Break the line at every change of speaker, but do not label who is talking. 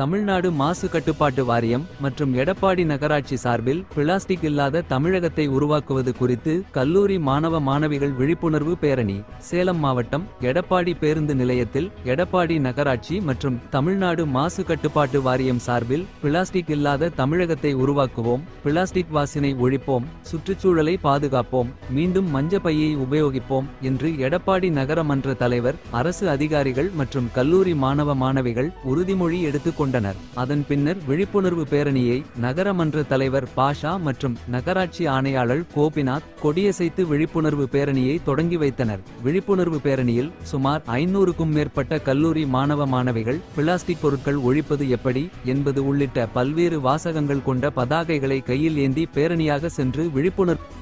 தமிழ்நாடு மாசு கட்டுப்பாட்டு வாரியம் மற்றும் எடப்பாடி நகராட்சி சார்பில் பிளாஸ்டிக் இல்லாத தமிழகத்தை உருவாக்குவது குறித்து கல்லூரி மாணவ மாணவிகள் விழிப்புணர்வு பேரணி சேலம் மாவட்டம் எடப்பாடி பேருந்து நிலையத்தில் எடப்பாடி நகராட்சி மற்றும் தமிழ்நாடு மாசு கட்டுப்பாட்டு வாரியம் சார்பில் பிளாஸ்டிக் இல்லாத தமிழகத்தை உருவாக்குவோம் பிளாஸ்டிக் வாசினை ஒழிப்போம் சுற்றுச்சூழலை பாதுகாப்போம் மீண்டும் மஞ்ச பையை உபயோகிப்போம் என்று எடப்பாடி நகரமன்ற தலைவர் அரசு அதிகாரிகள் மற்றும் கல்லூரி மாணவ மாணவிகள் உறுதிமொழி எடுத்துக் கொண்டனர். அதன் பின்னர் விழிப்புணர்வு பேரணியை நகரமன்ற தலைவர் பாஷா மற்றும் நகராட்சி ஆணையாளர் கோபிநாத் கொடியசைத்து விழிப்புணர்வு பேரணியை தொடங்கி வைத்தனர். விழிப்புணர்வு பேரணியில் சுமார் ஐநூறுக்கும் மேற்பட்ட கல்லூரி மாணவ மாணவிகள் பிளாஸ்டிக் பொருட்கள் ஒழிப்பது எப்படி என்பது உள்ளிட்ட பல்வேறு வாசகங்கள் கொண்ட பதாகைகளை கையில் ஏந்தி பேரணியாக சென்று விழிப்புணர்வு